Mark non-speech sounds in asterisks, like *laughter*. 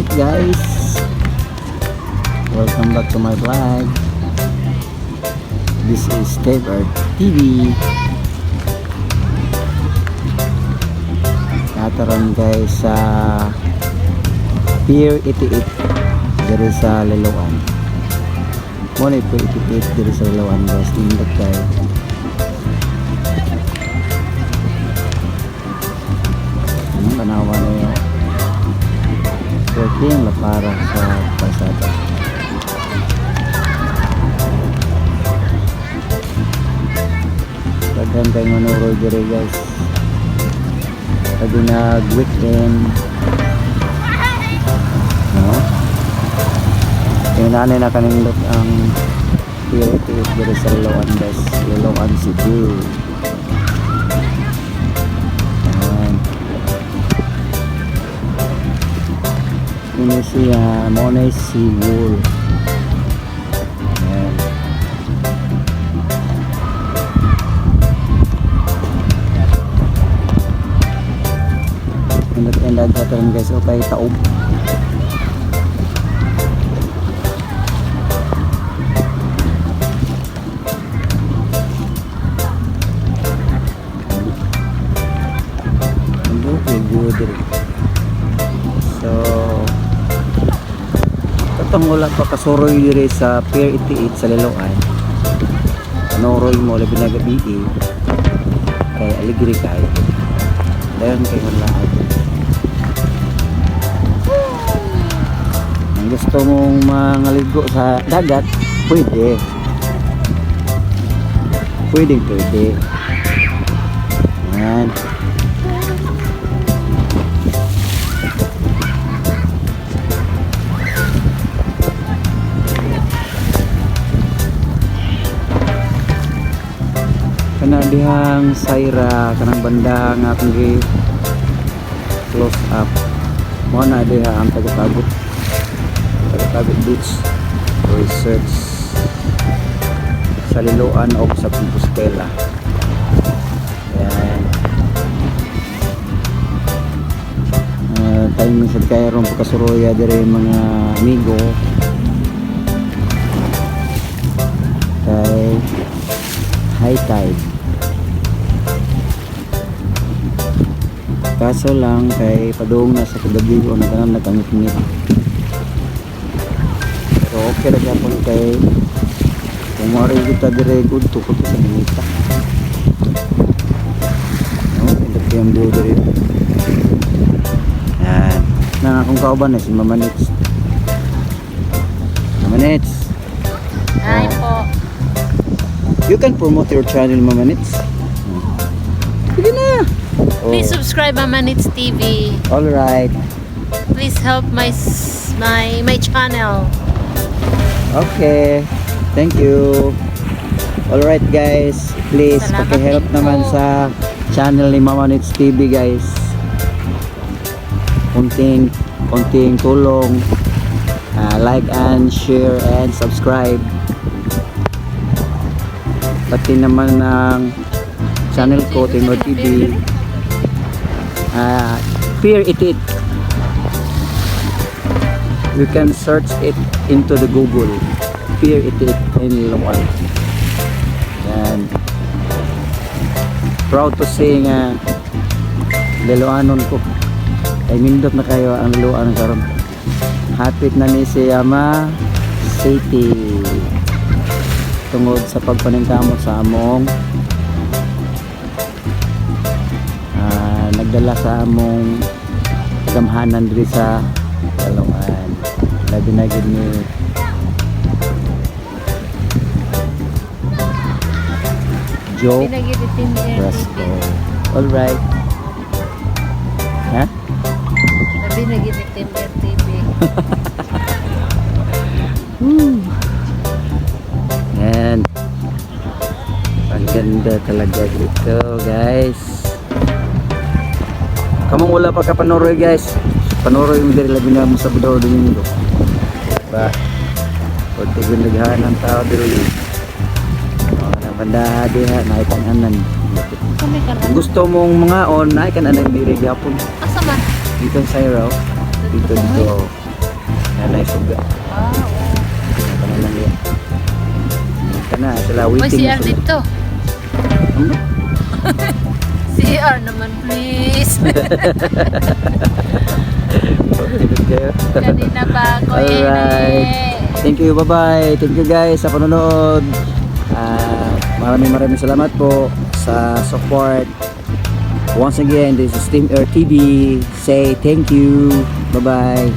Alright guys. Welcome back to my vlog. This is Steve Earth TV. Nataran guys sa Pier 88 diri sa Liloan. Muna po 88 diri sa Liloan guys. Nindot kayo. Working la para sa pasada. Daghan kayo manuro diri guys. Pag nag-weekend. No? Yung nanay na kanindot ang POTF diri sa Loan guys. Loan City. Ayan. Ini siya, mo na si Wool. Ayan. Indot indot sa taon guys, okay taob. Ano, good katong wala pa kasuroy diri sa Pier 88 sa Liloan. Kanoroy mo labi na gabi eh. Kay aligri kay. Dayon kay wala Ang gusto mong mangaligo sa dagat, pwede. Pwede, pwede. Yan. Kana dihang Saira kanang banda nga akong gi close up. Mo na diha ang tagapagod tagapagod beach. Research. Sa Liloan o sa Compostela. Yan uh, timing sa kaya ron pagkasuroya dire mga amigo. Kay high tide kaso lang kay padung na sa kagabi o nagkanang nagkangit-ngit pero okay na gyapon kay kung mari kita dire good to ko sa minita. No yung view dire. Yan. Nang akong kauban na si Mama Nits Mama Nits Hi po. you can promote your channel Mama Nits na. Please subscribe Mama Nits TV. all right Please help my s- my my channel. Okay. Thank you. Alright guys, please Salamat pakihelp din naman po. sa channel ni Mama Nits TV guys. Kunting kunting tulong. Ah, like and share and subscribe. Pati naman ng channel ko, Timo TV. Ah, Fear It It. You can search it into the Google. Fear It It in Local. Yan. Proud to say nga Liloanon ko. Ay mindot na kayo ang Liloanon karon. Hapit na ni si Yama City. Tungod sa pagpaningkamot sa among nagdala sa among gamhanan diri sa Kalungan. Labi na gid ni Joe Brasco. Alright. Ha? Sabi nagitin TV. Yan. Ang ganda talaga dito, guys. Kamong wala pa ka panoroy, guys. Panoroy mo diri labi na mo sa Budao Domingo. Ba. Pwede ko naghahan ng tao diri. Na banda diha na itang anan. Kami karon. Kung gusto mong mga on, na kan anan diri gyapon. Asa man? Dito sa Iraw. Dito dito. Nanay suga. Ah, oo. Kana lang yan. Kana sila waiting. Sila. dito. Hmm? *laughs* CR naman, please. *laughs* Kanina pa ako eh. Alright. Thank you, bye-bye. Thank you guys sa panonood. Ah, maraming maraming salamat po sa support. Once again, this is Team Air TV. Say thank you. Bye-bye.